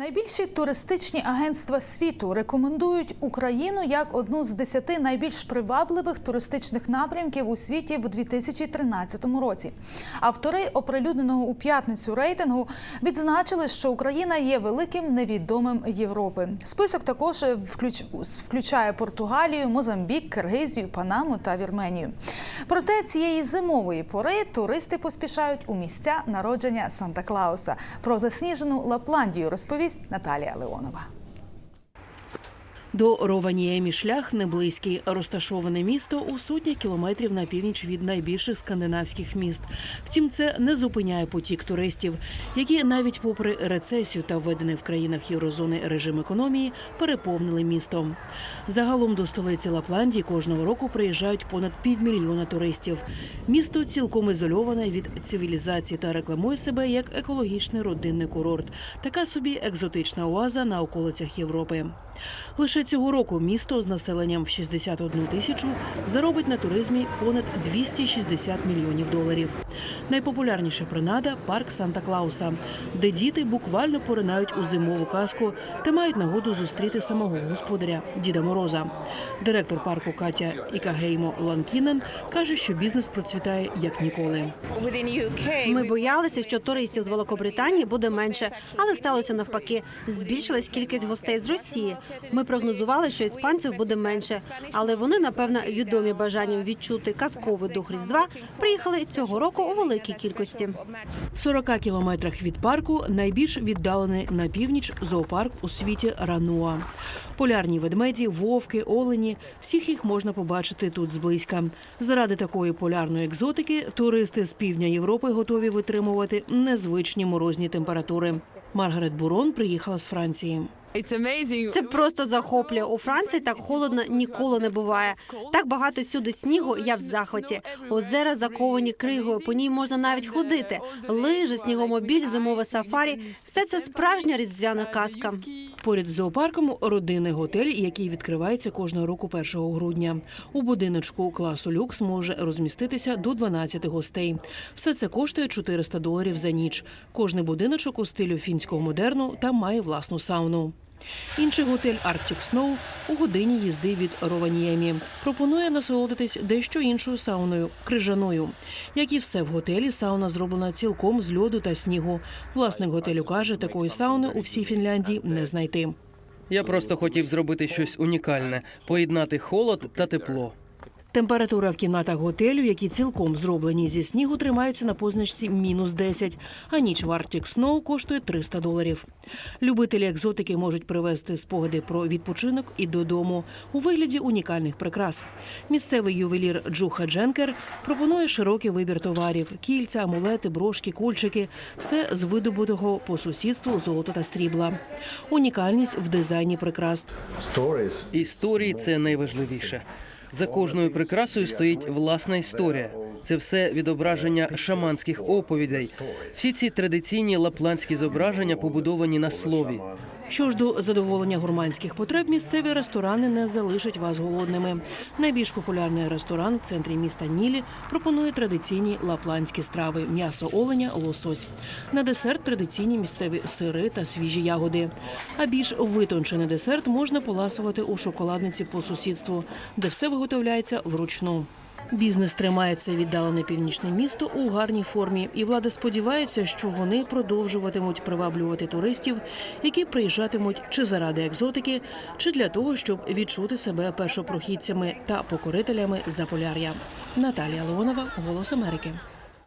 Найбільші туристичні агентства світу рекомендують Україну як одну з десяти найбільш привабливих туристичних напрямків у світі в 2013 році. Автори оприлюдненого у п'ятницю рейтингу відзначили, що Україна є великим невідомим Європи. Список також включ- включає Португалію, Мозамбік, Киргизію, Панаму та Вірменію. Проте цієї зимової пори туристи поспішають у місця народження Санта Клауса. Про засніжену Лапландію розповість Наталія Леонова. До Рованіємі шлях не близький. Розташоване місто у сотнях кілометрів на північ від найбільших скандинавських міст. Втім, це не зупиняє потік туристів, які навіть попри рецесію та введений в країнах єврозони режим економії переповнили місто. Загалом до столиці Лапландії кожного року приїжджають понад півмільйона туристів. Місто цілком ізольоване від цивілізації та рекламує себе як екологічний родинний курорт. Така собі екзотична оаза на околицях Європи. Лише цього року місто з населенням в 61 тисячу заробить на туризмі понад 260 мільйонів доларів. Найпопулярніша принада парк Санта Клауса, де діти буквально поринають у зимову казку та мають нагоду зустріти самого господаря Діда Мороза. Директор парку Катя Ікагеймо Ланкінен каже, що бізнес процвітає як ніколи. Ми боялися, що туристів з Великобританії буде менше, але сталося навпаки. Збільшилась кількість гостей з Росії. Ми прогнозували, що іспанців буде менше, але вони, напевно, відомі бажанням відчути казковий дух Різдва, приїхали цього року у великій кількості. В 40 кілометрах від парку найбільш віддалений на північ зоопарк у світі Рануа. Полярні ведмеді, вовки, олені всіх їх можна побачити тут зблизька. Заради такої полярної екзотики туристи з півдня Європи готові витримувати незвичні морозні температури. Маргарет Бурон приїхала з Франції. Це просто захоплює. У Франції так холодно ніколи не буває. Так багато сюди снігу. Я в захваті. Озера заковані кригою. По ній можна навіть ходити. Лижі, снігомобіль, зимове сафарі все це справжня різдвяна казка. Поряд з зоопарком родинний готель, який відкривається кожного року 1 грудня. У будиночку класу люкс може розміститися до 12 гостей. Все це коштує 400 доларів за ніч. Кожний будиночок у стилю фінського модерну та має власну сауну. Інший готель Arctic Snow у годині їзди від Рованіємі пропонує насолодитись дещо іншою сауною крижаною. Як і все в готелі, сауна зроблена цілком з льоду та снігу. Власник готелю каже, такої сауни у всій Фінляндії не знайти. Я просто хотів зробити щось унікальне, поєднати холод та тепло. Температура в кімнатах готелю, які цілком зроблені зі снігу, тримаються на позначці мінус 10, а ніч в Arctic Snow коштує 300 доларів. Любителі екзотики можуть привезти спогади про відпочинок і додому у вигляді унікальних прикрас. Місцевий ювелір Джуха Дженкер пропонує широкий вибір товарів: кільця, амулети, брошки, кульчики все з видобутого по сусідству золота та срібла. Унікальність в дизайні прикрас. Історії це найважливіше. За кожною прикрасою стоїть власна історія. Це все відображення шаманських оповідей. Всі ці традиційні лапландські зображення побудовані на слові. Що ж до задоволення гурманських потреб, місцеві ресторани не залишать вас голодними. Найбільш популярний ресторан в центрі міста Нілі пропонує традиційні лапландські страви: м'ясо оленя, лосось. На десерт традиційні місцеві сири та свіжі ягоди. А більш витончений десерт можна поласувати у шоколадниці по сусідству, де все виготовляється вручну. Бізнес тримає це віддалене північне місто у гарній формі, і влада сподівається, що вони продовжуватимуть приваблювати туристів, які приїжджатимуть чи заради екзотики, чи для того, щоб відчути себе першопрохідцями та покорителями Заполяр'я. Наталія Леонова, Голос Америки.